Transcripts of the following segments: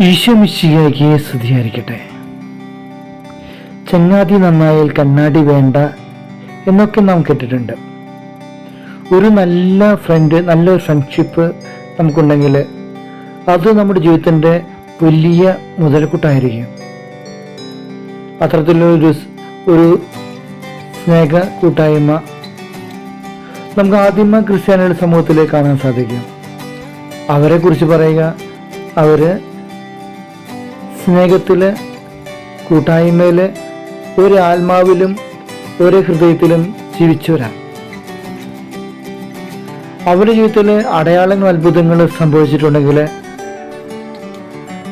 ഈശോ മിശിഹായ്ക്ക് സ്തുതിയായിരിക്കട്ടെ. ചങ്ങാതി നന്നായാൽ കണ്ണാടി വേണ്ട എന്നൊക്കെ നാം കേട്ടിട്ടുണ്ട്. ഒരു നല്ല ഫ്രണ്ട് നല്ലൊരു ഫ്രണ്ട്ഷിപ്പ് നമുക്കുണ്ടെങ്കിൽ അത് നമ്മുടെ ജീവിതത്തിന്റെ വലിയ മുതൽക്കൂട്ടായിരിക്കും. അത്തരത്തിലൊരു സ്- ഒരു സ്നേഹ കൂട്ടായ്മ നമുക്ക് ആദ്യമ ക്രിസ്ത്യാനികളുടെ സമൂഹത്തിലേക്ക് കാണാൻ സാധിക്കും. അവരെ കുറിച്ച് പറയുക അവർ സ്നേഹത്തിൽ കൂട്ടായ്മയിൽ ഒരു ആത്മാവിലും ഒരു ഹൃദയത്തിലും ജീവിച്ചവരാണ് അവരുടെ ജീവിതത്തിൽ അടയാളങ്ങൾ അത്ഭുതങ്ങൾ സംഭവിച്ചിട്ടുണ്ടെങ്കിൽ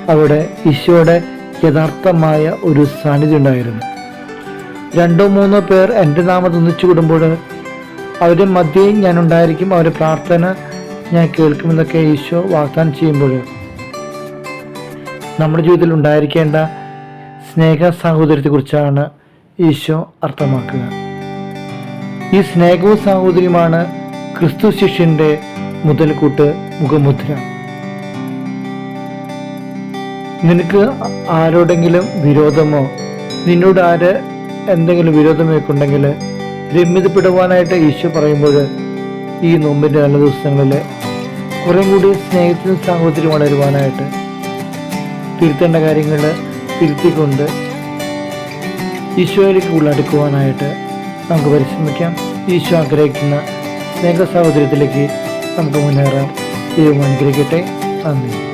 അവിടെ ഈശോയുടെ യഥാർത്ഥമായ ഒരു സാന്നിധ്യം ഉണ്ടായിരുന്നു. രണ്ടോ മൂന്നോ പേർ എന്റെ നാമത്തെ ഒന്നിച്ചു കൂടുമ്പോൾ അവരുടെ മധ്യേ ഞാൻ ഉണ്ടായിരിക്കും അവരുടെ പ്രാർത്ഥന ഞാൻ കേൾക്കുമെന്നൊക്കെ ഈശോ വാഗ്ദാനം ചെയ്യുമ്പോൾ നമ്മുടെ ജീവിതത്തിൽ ഉണ്ടായിരിക്കേണ്ട സ്നേഹ സാഹോദര്യത്തെക്കുറിച്ചാണ് ഈശോ അർത്ഥമാക്കുക ഈ സ്നേഹവും സാഹോദര്യമാണ് ക്രിസ്തു ശിഷ്യന്റെ മുതൽക്കൂട്ട് മുഖമുദ്ര. നിനക്ക് ആരോടെങ്കിലും വിരോധമോ നിന്നോട് ആര് എന്തെങ്കിലും വിരോധമൊക്കെ ഉണ്ടെങ്കിൽ രമ്യതപ്പെടുവാനായിട്ട് ഈശോ പറയുമ്പോൾ ഈ നോമ്പിന്റെ നല്ല ദിവസങ്ങളിൽ കുറേ കൂടി സ്നേഹത്തിനും സാഹോദര്യം വളരുവാനായിട്ട് തിരുത്തേണ്ട കാര്യങ്ങൾ തിരുത്തിക്കൊണ്ട് ഈശോയിലേക്ക് ഉള്ളടുക്കുവാനായിട്ട് നമുക്ക് പരിശ്രമിക്കാം. ഈശോ ആഗ്രഹിക്കുന്ന സ്നേഹ സഹോദര്യത്തിലേക്ക് നമുക്ക് മുന്നേറാം. ദൈവം അനുഗ്രഹിക്കട്ടെ. നന്ദി